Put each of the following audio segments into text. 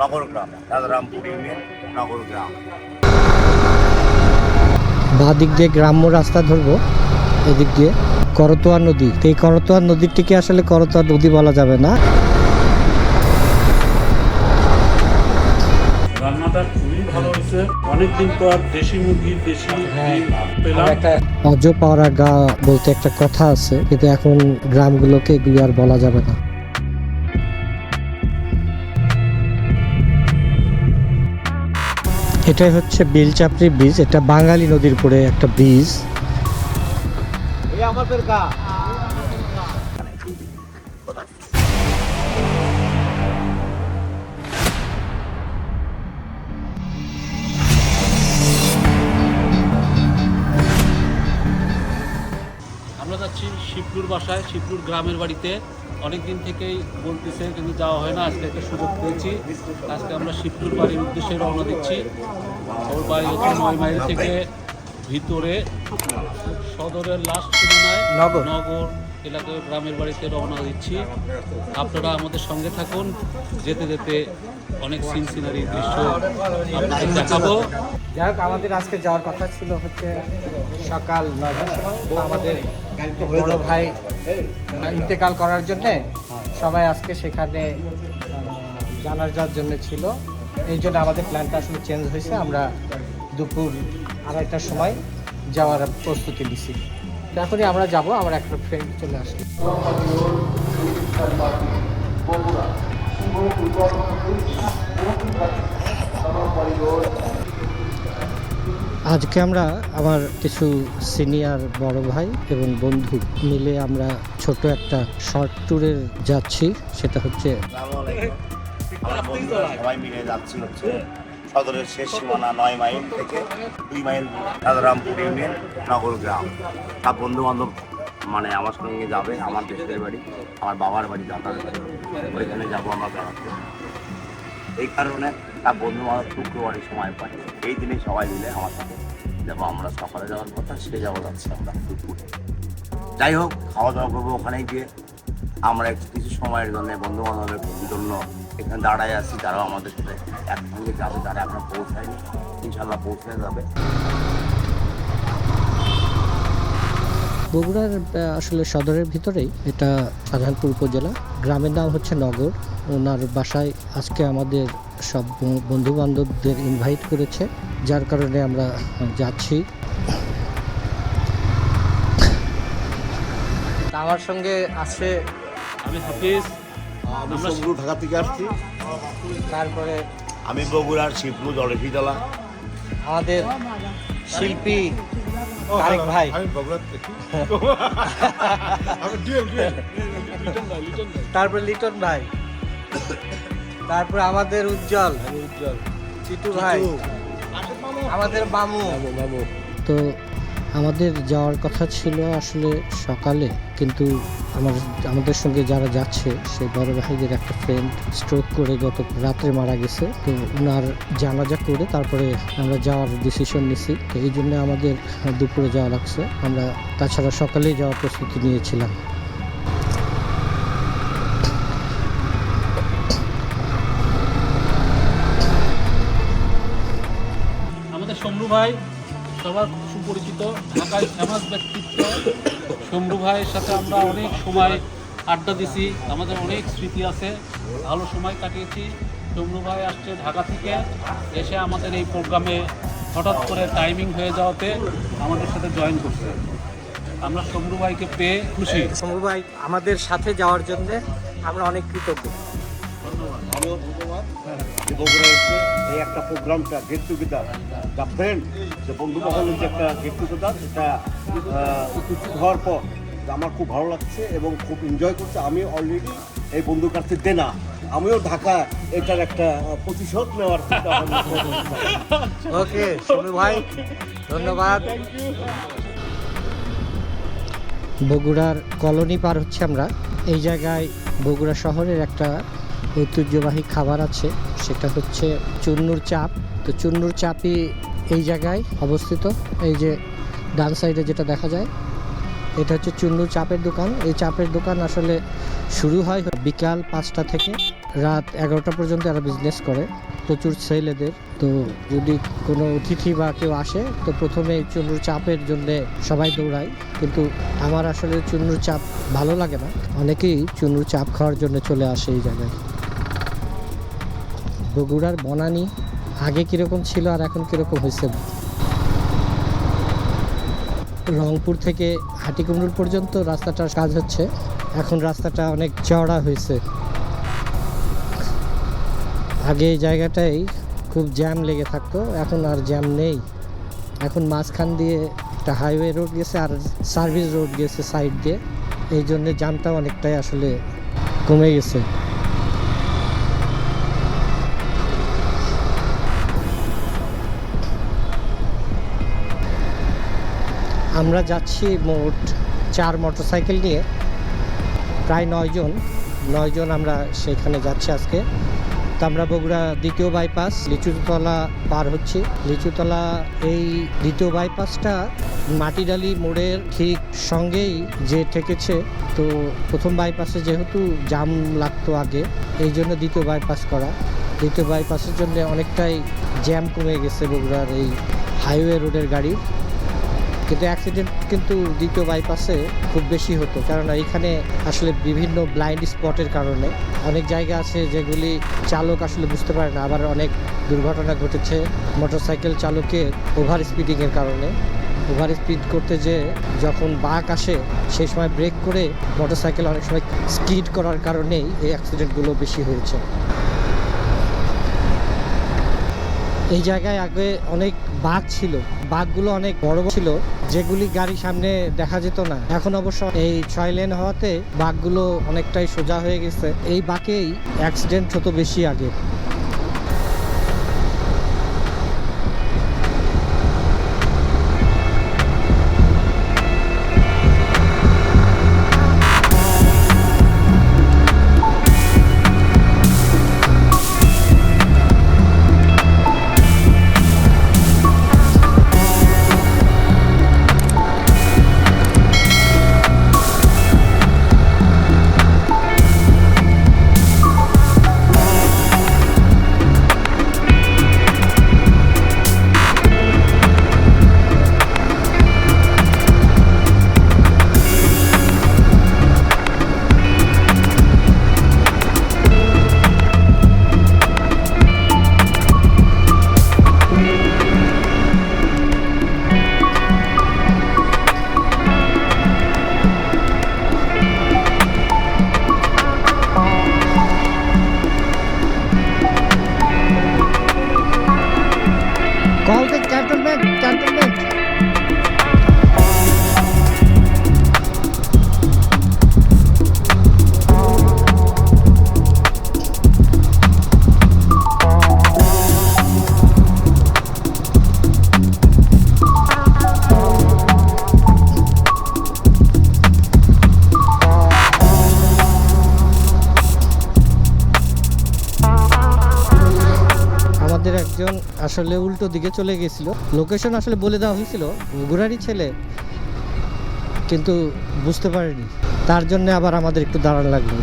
নগর গ্রাম union নগর বাঁ দিক দিয়ে গ্রাম্য রাস্তা ধরবো এদিক দিয়ে করতোয়া নদী। এই করতোয়া নদীটিকে আসলে করতোয়া নদী বলা যাবে না। রান্নাটা খুবই ভালো হয়েছে। অনেকদিন পর দেশি মুরগির দেশি পেলাম। অজপাড়া গা বলতে একটা কথা আছে কিন্তু এখন গ্রামগুলোকে এগুলি আর বলা যাবে না। এটাই হচ্ছে বেলচাপড়ি ব্রিজ, এটা বাঙালি নদীর উপরে একটা ব্রিজ। আমরা যাচ্ছি শিবলুর বাসায় শিবলুর গ্রামের বাড়িতে। অনেক দিন থেকেই বলতেছে কিন্তু যাওয়া হয় না আজকে একটা সুযোগ পেয়েছি। আজকে আমরা শিবপুর বাড়ির উদ্দেশ্যে রওনা দিচ্ছি। ওর বাড়ি হচ্ছে নয় মাইল থেকে ভিতরে। সদরের লাস্ট। নগর। এলাকায় গ্রামের বাড়িতে রওনা দিচ্ছি। আপনারা আমাদের সঙ্গে থাকুন। যেতে যেতে অনেক সিন সিনারি দৃশ্য আপনাদের দেখাবো। যাই হোক আমাদের আজকে যাওয়ার কথা ছিল হচ্ছে সকাল আমাদের বড় ভাই ইন্তেকাল করার জন্যে সবাই আজকে সেখানে জানার যাওয়ার জন্য ছিল। এই জন্য আমাদের প্ল্যানটা আসলে চেঞ্জ হয়েছে। আমরা দুপুর আড়াইটার সময় যাওয়ার প্রস্তুতি নিছি। তো এখনই আমরা যাব আমার একটা ফ্রেন্ড চলে আসবে। আজকে আমরা আমার কিছু সিনিয়র বড় ভাই এবং বন্ধু মিলে আমরা ছোট একটা শর্ট ট্যুরে যাচ্ছি সেটা হচ্ছে আমরা বন্ধুরা সবাই মিলে যাচ্ছি হচ্ছে। সদরের শেষ সীমানা নয় মাইল থেকে দুই মাইল রাজারামপুর ইউনিয়ন নগর গ্রাম। সব বন্ধু বান্ধব মানে আমার সঙ্গে যাবে, আমার দেশের বাড়ি, আমার বাবার বাড়ি বাড়ি। ওইখানে যাব আমরা বেড়াতে। এই কারণে তার বন্ধু বান্ধব শুক্রবারের সময় পাই। এই দিনে সবাই মিলে আমার সাথে যাব। আমরা সকালে যাওয়ার কথা, সে যাব যাচ্ছি আমরা দুপুরে। যাই হোক খাওয়া দাওয়া করব ওখানে গিয়ে। আমরা একটু কিছু সময়ের জন্য বন্ধু বান্ধবের জন্য এখানে দাঁড়ায় আছি তারাও আমাদের সাথে একসঙ্গে যাবে তারা এখনও পৌঁছায়নি। ইনশাল্লাহ পৌঁছে যাবে। বগুড়ার আসলে সদরের ভিতরেই এটা শাহজাহানপুর উপজেলা। গ্রামের নাম হচ্ছে নগর। ওনার বাসায় আজকে আমাদের সব বন্ধু বান্ধবদের ইনভাইট করেছে যার কারণে আমরা যাচ্ছি। আমার সঙ্গে আছে আমি হাফিজ আমি আমরা সমরু ঢাকা থেকে আসছি। তারপরে আমি বগুড়ার শিবপুর দলফিতলা আমাদের শিল্পী তারেক ভাই। তারপরে লিটন ভাই। তারপরে আমাদের উজ্জ্বল। উজ্জ্বল। চিটু ভাই। আমাদের বামু মামু। তো আমাদের যাওয়ার কথা ছিল আসলে সকালে, কিন্তু আমার, আমাদের সঙ্গে যারা যাচ্ছে, সেই বড় ভাইদের একটা ফ্রেন্ড স্ট্রোক করে গত রাত্রে মারা গেছে। তো ওনার জানাজা করে তারপরে আমরা যাওয়ার ডিসিশন নিছি। তো এই জন্য আমাদের দুপুরে যাওয়া লাগছে। আমরা তাছাড়া সকালেই যাওয়ার প্রস্তুতি নিয়েছিলাম। আমাদের ভাই সবার সুপরিচিত ঢাকায় ফেমাস ব্যক্তিত্ব শম্ভু ভাইয়ের সাথে আমরা অনেক সময় আড্ডা দিছি, আমাদের অনেক স্মৃতি আছে, ভালো সময় কাটিয়েছি। শম্ভু ভাই আসছে ঢাকা থেকে, এসে আমাদের এই প্রোগ্রামে হঠাৎ করে টাইমিং হয়ে যাওয়াতে আমাদের সাথে জয়েন করছে। আমরা শম্ভু ভাইকে পেয়ে খুশি। সমু ভাই, আমাদের সাথে যাওয়ার জন্য আমরা অনেক কৃতজ্ঞ। আমিও ধন্যবাদ। যে বগুড়া এসে এই একটা প্রোগ্রামটা গেট টুগেদার দ্য ফ্রেন্ড যে বন্ধু মহলের যে একটা গেট টুগেদার এটা আহ, উপস্থিত হওয়ার পর আমার খুব ভালো লাগছে এবং খুব এনজয় করছে। আমি অলরেডি এই বন্ধুর কাছে দেনা। আমিও ঢাকা এটার একটা প্রতিশোধ নেওয়ার। ওকে ভাই ধন্যবাদ। বগুড়ার কলোনি পার হচ্ছে আমরা। এই জায়গায় বগুড়া শহরের একটা ঐতিহ্যবাহী খাবার আছে, সেটা হচ্ছে চুন্নুর চাপ। তো চুন্নুর চাপই এই জায়গায় অবস্থিত। এই যে ডান সাইডে যেটা দেখা যায়, এটা হচ্ছে চুন্নু চাপের দোকান। এই চাপের দোকান আসলে শুরু হয় বিকাল পাঁচটা থেকে রাত এগারোটা পর্যন্ত এরা বিজনেস করে, প্রচুর সেল এদের। তো যদি কোনো অতিথি বা কেউ আসে, তো প্রথমে চুন্নুর চাপের জন্য সবাই দৌড়ায়। কিন্তু আমার আসলে চুন্নুর চাপ ভালো লাগে না। অনেকেই চুন্নুর চাপ খাওয়ার জন্য চলে আসে এই জায়গায়। বগুড়ার বনানি আগে কীরকম ছিল আর এখন কীরকম হয়েছে? রংপুর থেকে হাটিকুমরুল পর্যন্ত রাস্তাটার কাজ হচ্ছে। এখন রাস্তাটা অনেক চওড়া হয়েছে। আগে এই জায়গাটাই খুব জ্যাম লেগে থাকতো, এখন আর জ্যাম নেই। এখন মাঝখান দিয়ে একটা হাইওয়ে রোড গেছে আর সার্ভিস রোড গেছে সাইড দিয়ে। এই জন্যে জ্যামটা অনেকটাই আসলে কমে গেছে। আমরা যাচ্ছি মোট চার মোটরসাইকেল নিয়ে, প্রায় নয়জন নয়জন আমরা সেখানে যাচ্ছি আজকে। তো আমরা বগুড়া দ্বিতীয় বাইপাস লিচুতলা পার হচ্ছি। লিচুতলা এই দ্বিতীয় বাইপাসটা মাটিডালি মোড়ের ঠিক সঙ্গেই যে ঠেকেছে, তো প্রথম বাইপাসে যেহেতু জাম লাগতো আগে, এই জন্য দ্বিতীয় বাইপাস করা। দ্বিতীয় বাইপাসের জন্য অনেকটাই জ্যাম কমে গেছে বগুড়ার এই হাইওয়ে রোডের গাড়ির। কিন্তু অ্যাক্সিডেন্ট কিন্তু দ্বিতীয় বাইপাসে খুব বেশি হতো। কারণ এখানে আসলে বিভিন্ন ব্লাইন্ড স্পটের কারণে অনেক জায়গা আছে যেগুলি চালক আসলে বুঝতে পারে না। আবার অনেক দুর্ঘটনা ঘটেছে মোটরসাইকেল চালকের ওভার স্পিডিংয়ের কারণে। ওভার স্পিড করতে যে যখন বাঁক আসে, সেই সময় ব্রেক করে মোটরসাইকেল অনেক সময় স্কিড করার কারণেই এই অ্যাক্সিডেন্টগুলো বেশি হয়েছে। এই জায়গায় আগে অনেক বাঘ ছিল। বাঘগুলো অনেক বড় ছিল, যেগুলি গাড়ি সামনে দেখা যেত না। এখন অবশ্য এই ছয় লেন হওয়াতে বাঘগুলো অনেকটাই সোজা হয়ে গেছে। এই বাঘেই অ্যাক্সিডেন্ট হতো বেশি আগে। আসলে উল্টো দিকে চলে গেছিল। লোকেশন আসলে বলে দেওয়া হয়েছিল বগুড়ারই ছেলে। কিন্তু বুঝতে পারিনি। তার জন্য আবার আমাদের একটু দাঁড়ান লাগল।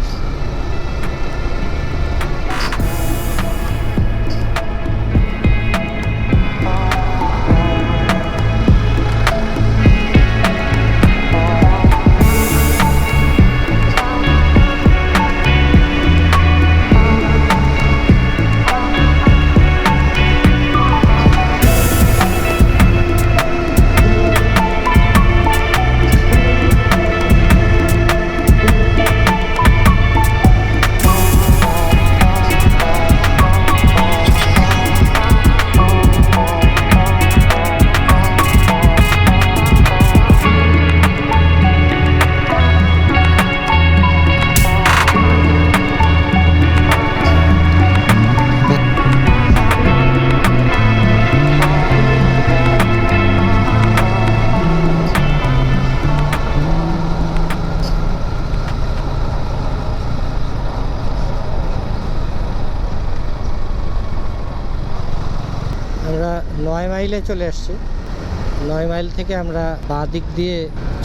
নয় মাইলে চলে আসছি। নয় মাইল থেকে আমরা বাঁ দিক দিয়ে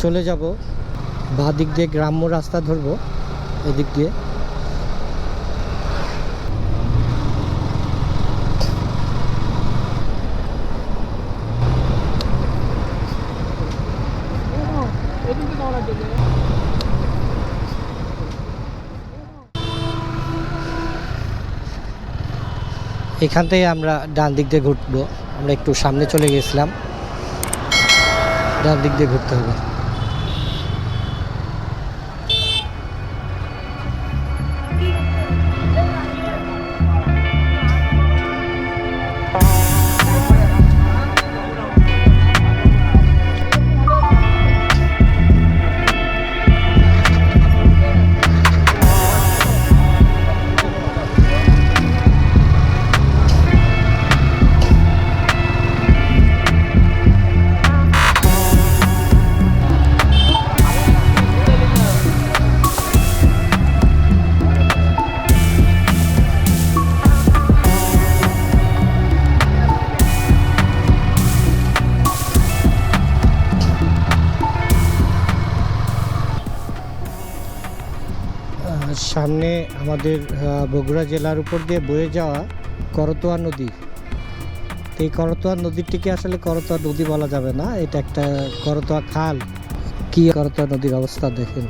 চলে যাব। বাঁ দিক দিয়ে গ্রাম্য রাস্তা ধরবো, এদিক দিয়ে। এখান থেকে আমরা ডান দিক দিয়ে ঘুরবো। আমরা একটু সামনে চলে গেছিলাম। ডান দিক দিয়ে ঘুরতে হবে। আমাদের বগুড়া জেলার উপর দিয়ে বয়ে যাওয়া করতোয়া নদী। তো এই করতোয়া নদীটিকে আসলে করতোয়া নদী বলা যাবে না। এটা একটা করতোয়া খাল। কি করতোয়া নদীর অবস্থা দেখেন।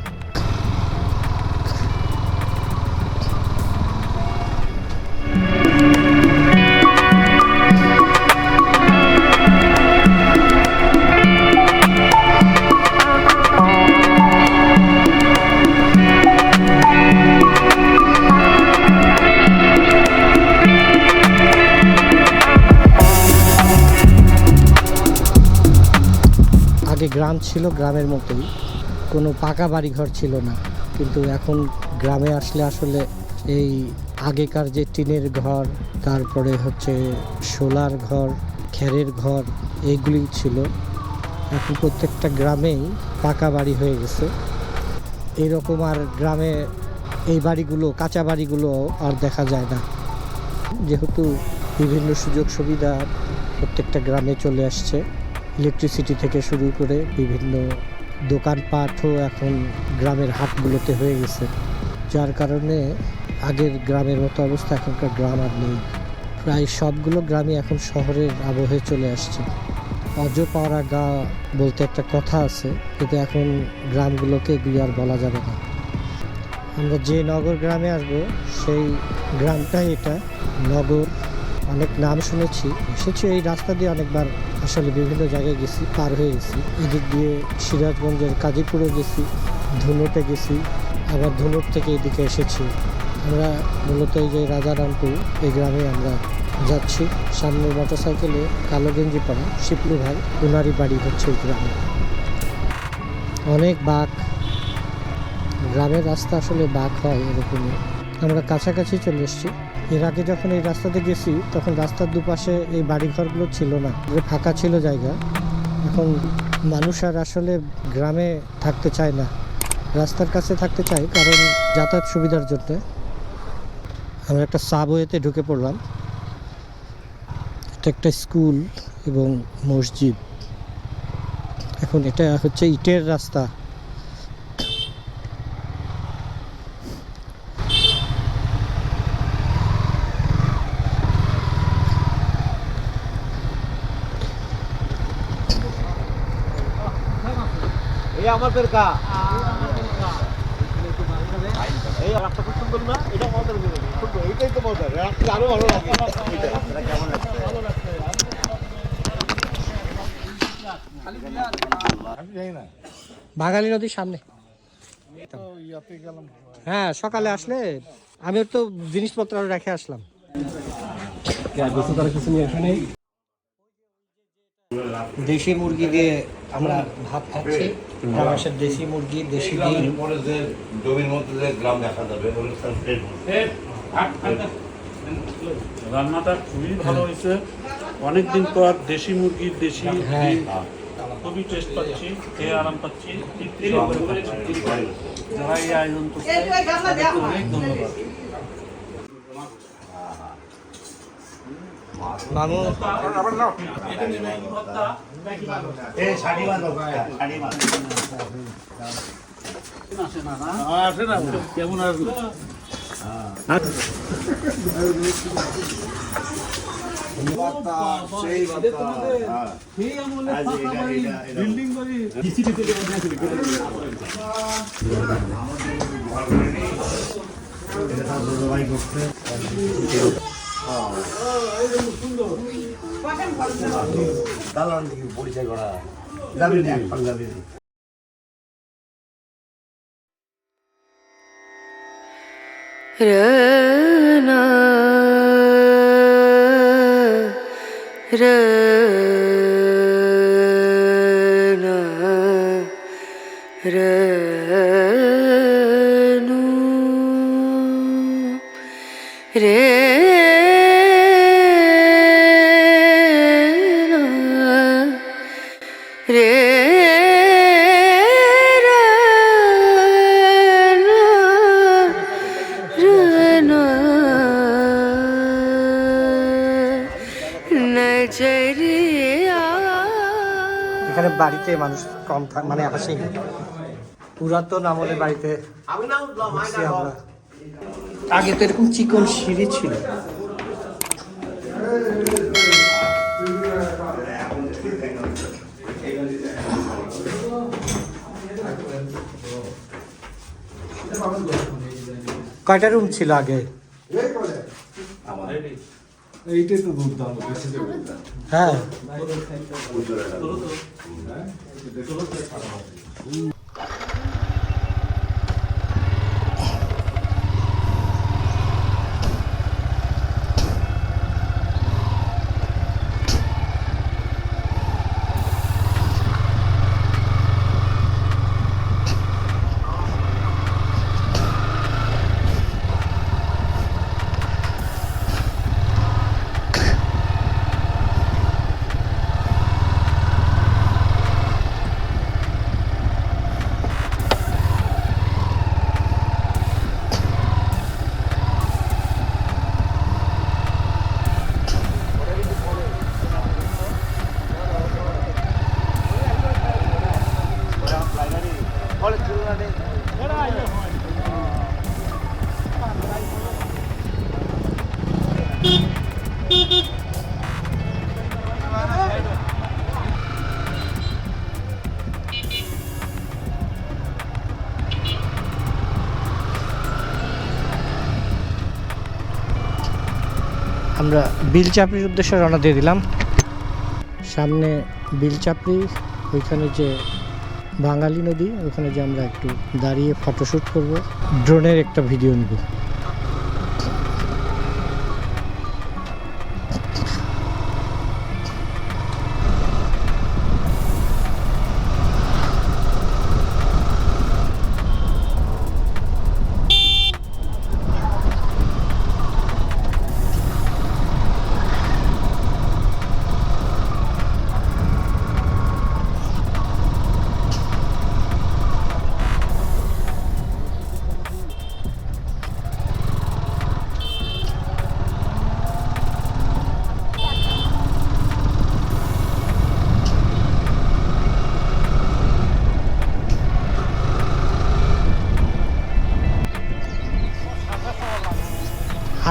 গ্রাম ছিল গ্রামের মতোই। কোনো পাকা বাড়ি ঘর ছিল না। কিন্তু এখন গ্রামে আসলে আসলে এই আগেকার যে টিনের ঘর, তারপরে হচ্ছে শোলার ঘর, খেরের ঘর, এইগুলি ছিল। এখন প্রত্যেকটা গ্রামেই পাকা বাড়ি হয়ে গেছে। এইরকম আর গ্রামে এই বাড়িগুলো, কাঁচা বাড়িগুলো আর দেখা যায় না। যেহেতু বিভিন্ন সুযোগ সুবিধা প্রত্যেকটা গ্রামে চলে আসছে। ইলেকট্রিসিটি থেকে শুরু করে বিভিন্ন দোকানপাটও এখন গ্রামের হাটগুলোতে হয়ে গেছে। যার কারণে আগের গ্রামের মতো অবস্থা, এখনকার গ্রাম আর নেই। প্রায় সবগুলো গ্রামই এখন শহরের আবহে চলে আসছে। অজ পাওয়ারা গা বলতে একটা কথা আছে, কিন্তু এখন গ্রামগুলোকে এগুলি আর বলা যাবে না। আমরা যে নগর গ্রামে আসব, সেই গ্রামটাই এটা। নগর অনেক নাম শুনেছি। এসেছি এই রাস্তা দিয়ে অনেকবার। আসলে বিভিন্ন জায়গায় গেছি, পার হয়ে গেছি। এদিক দিয়ে সিরাজগঞ্জের কাজীপুরে গেছি, ধুনুতে গেছি। আবার ধুনুর থেকে এদিকে এসেছি। আমরা মূলত এই যে রাজারামপুর, এই গ্রামে আমরা যাচ্ছি। সামনে মোটর সাইকেলে কালো গেঞ্জি পরা শিপলু ভাই ওনারই বাড়ি হচ্ছে এই গ্রামে। অনেক বাঘ। গ্রামের রাস্তা আসলে বাঘ হয় এরকমই। আমরা কাছাকাছি চলে এসেছি। এর আগে যখন এই রাস্তাতে গেছি, তখন রাস্তার দুপাশে এই বাড়িঘরগুলো ছিল না। ফাঁকা ছিল জায়গা, এখন মানুষ আর আসলে গ্রামে থাকতে চায় না। রাস্তার কাছে থাকতে চায় কারণ যাতায়াত সুবিধার জন্য। আমরা একটা সাবওয়েতে ঢুকে পড়লাম। এটা একটা স্কুল এবং মসজিদ। এখন এটা হচ্ছে ইটের রাস্তা। এই আমার পেরকা এই রাস্তা খুব সুন্দর না? এটা মজার সুন্দর। এইটাই তো মজার। রাস্তা আরও ভালো লাগে। এটা কেমন বাঙালি নদীর সামনে। হ্যাঁ সকালে আসলে আমি তো জিনিসপত্র রেখে আসলাম। দেশি মুরগি দিয়ে আমরা ভাত খাচ্ছি। বাংলাদেশের দেশি মুরগি দেশি ডিম। জমির মধ্যে যে গ্রাম দেখা যাবে রান্নাটা খুবই ভালো হয়েছে। অনেকদিন পর দেশি মুরগির দেশি হ্যাঁ। খুবই টেস্ট পাচ্ছি খেয়ে আরাম পাচ্ছি। তৃপ্তি পাচ্ছি। যারা এই আয়োজন করছে অনেক ধন্যবাদ মামু এই শাড়ি মাছ শাড়ি মাছ আসে না? কেমন আসবে সেই আজ এটা এটা এটা দালান থেকে পরিচয় করা যাবি না একবার যাবি না Rana Rana Ranu মানুষ কম মানে আসেনি পুরাতন আমলের বাড়িতে আমরা। আগে তো এরকম চিকন সিঁড়ি ছিল। কয়টা রুম ছিল আগে? হ্যাঁ। 내가 그릇에 담아가지고. আমরা বিল চাপড়ির উদ্দেশ্যে রওনা দিয়ে দিলাম। সামনে বিল চাপড়ি, ওইখানে যে বাঙালি নদী, ওখানে যে আমরা একটু দাঁড়িয়ে ফটোশ্যুট করব। ড্রোনের একটা ভিডিও নিব।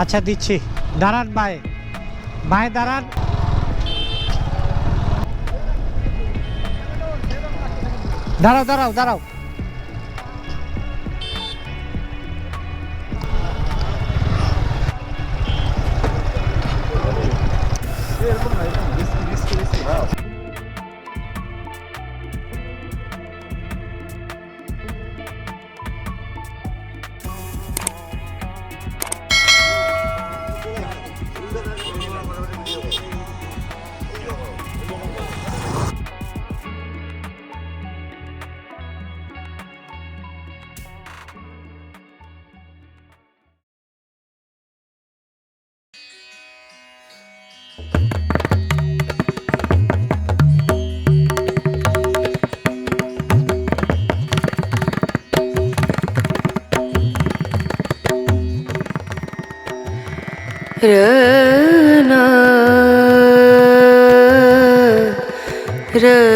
আচ্ছা দিচ্ছি। দাঁড়ান ভাই। ভাই দাঁড়ান। দাঁড়াও দাঁড়াও দাঁড়াও। रण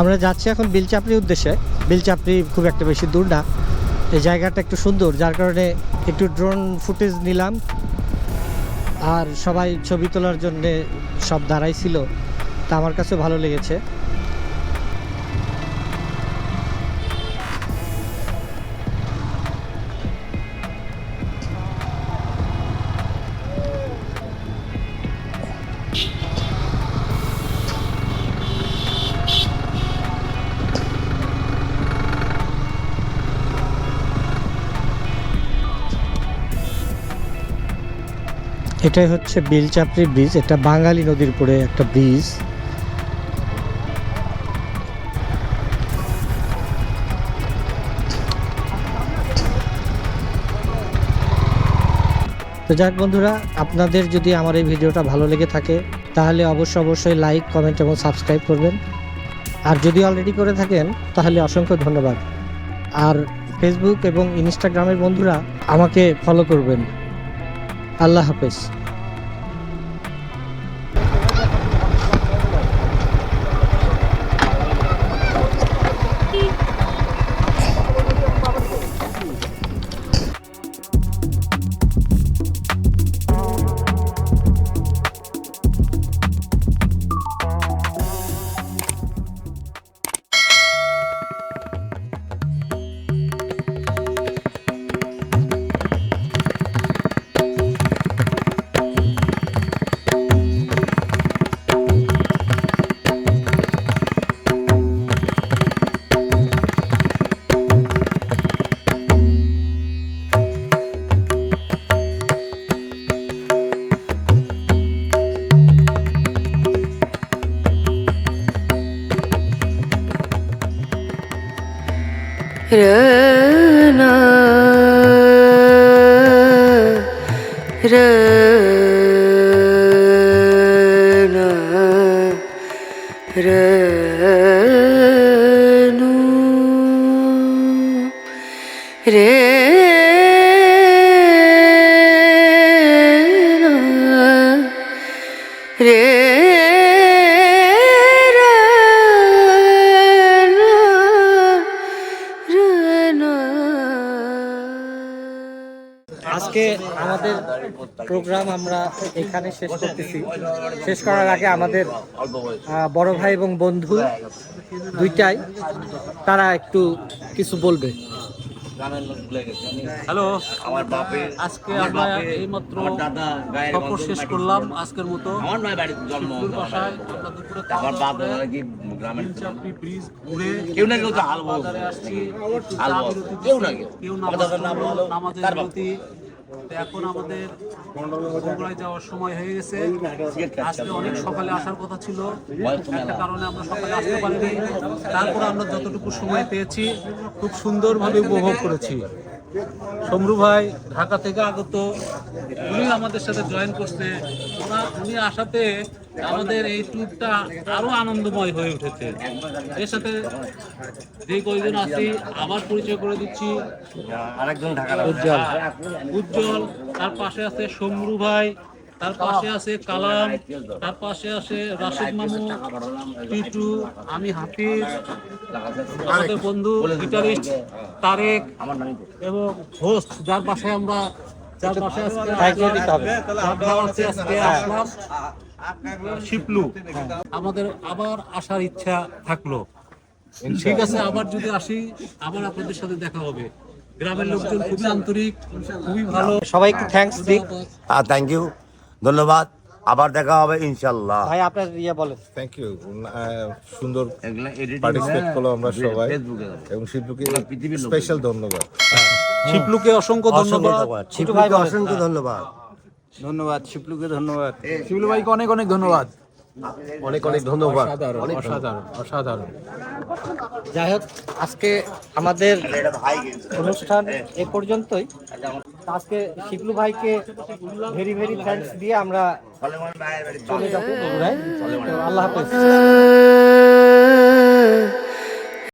আমরা যাচ্ছি এখন বিলচাপড়ির উদ্দেশ্যে। বিলচাপড়ি খুব একটা বেশি দূর না। এই জায়গাটা একটু সুন্দর, যার কারণে একটু ড্রোন ফুটেজ নিলাম। আর সবাই ছবি তোলার জন্যে সব দাঁড়াই ছিল। তা আমার কাছে ভালো লেগেছে। এটাই হচ্ছে বিলচাপড়ি ব্রিজ, এটা বাঙালি নদীর উপরে একটা ব্রিজ। তো যাক বন্ধুরা, আপনাদের যদি আমার এই ভিডিওটা ভালো লেগে থাকে, তাহলে অবশ্যই অবশ্যই লাইক কমেন্ট এবং সাবস্ক্রাইব করবেন। আর যদি অলরেডি করে থাকেন, তাহলে অসংখ্য ধন্যবাদ। আর ফেসবুক এবং ইনস্টাগ্রামের বন্ধুরা আমাকে ফলো করবেন। আল্লাহ হাফেজ। প্রোগ্রাম আমরা এখানে শেষ করতেছি শেষ করার আগে আমাদের বড় ভাই এবং বন্ধু দুইটাই তারা একটু কিছু বলবে হ্যালো আমার বাপের আজকে আমরা এইমাত্র সফর শেষ করলাম আজকের মতো আমার নয় বাড়িতে জন্ম আমরা বাপ করে গ্রামের চাপড়ি ব্রিজ ঘুরে কেউ না কেউ তো হাল বলছে। বাজারে আসছি একটু হাল চা বলছে। বিরতি কেউ না কেউ। কেউ নামাজ দাদার নাম হলো নামাজের বাপ। বিরতি এখন আমাদের বগুড়ায় যাওয়ার সময় হয়ে গেছে। আজকে অনেক সকালে আসার কথা ছিল। একটা কারণে আমরা সকালে আসতে পারিনি। তারপর আমরা যতটুকু সময় পেয়েছি, খুব সুন্দরভাবে উপভোগ করেছি। সমরু ভাই ঢাকা থেকে আগত, উনি আমাদের সাথে জয়েন করছে। উনি আসাতে আমাদের এই ট্যুরটা আরও আনন্দময় হয়ে উঠেছে। এর সাথে যে কয়েকজন আছি আবার পরিচয় করে দিচ্ছি। আরেকজন উজ্জ্বল। উজ্জ্বল তার পাশে আছে সমরু ভাই তার পাশে আছে কালাম তার পাশে আছে রাশেদ মামু টিটু আমি হাফিজ আমাদের বন্ধু গিটারিস্ট তারেক এবং হোস্ট যার পাশে আমরা যার পাশে আজকে আসলাম। শিপলু। আমাদের আবার আসার ইচ্ছা থাকল। ঠিক আছে আবার যদি আসি আবার আপনাদের সাথে দেখা হবে। গ্রামের লোকজন খুবই আন্তরিক খুবই ভালো। সবাইকে থ্যাঙ্কস দিক। থ্যাংক ইউ ধন্যবাদ। আবার দেখা হবে ইনশাল্লাহ ভাই আপনার ইয়ে বলেন। থ্যাংক ইউ সুন্দর পার্টিসিপেট করল আমরা সবাই। এবং শিল্পীকে স্পেশাল ধন্যবাদ। শিপলুকে অসংখ্য ধন্যবাদ। বলেন। অসংখ্য ধন্যবাদ। ধন্যবাদ শিবলুকে ধন্যবাদ। শিবলু ভাইকে অনেক অনেক ধন্যবাদ। অনেক অনেক ধন্যবাদ। অসাধারণ অসাধারণ যাই হোক আজকে আমাদের অনুষ্ঠান এ পর্যন্তই। আজকে শিবলু ভাইকে ভেরি ভেরি থ্যাঙ্কস দিয়ে আমরা চলে যাব আল্লাহ হাফেজ।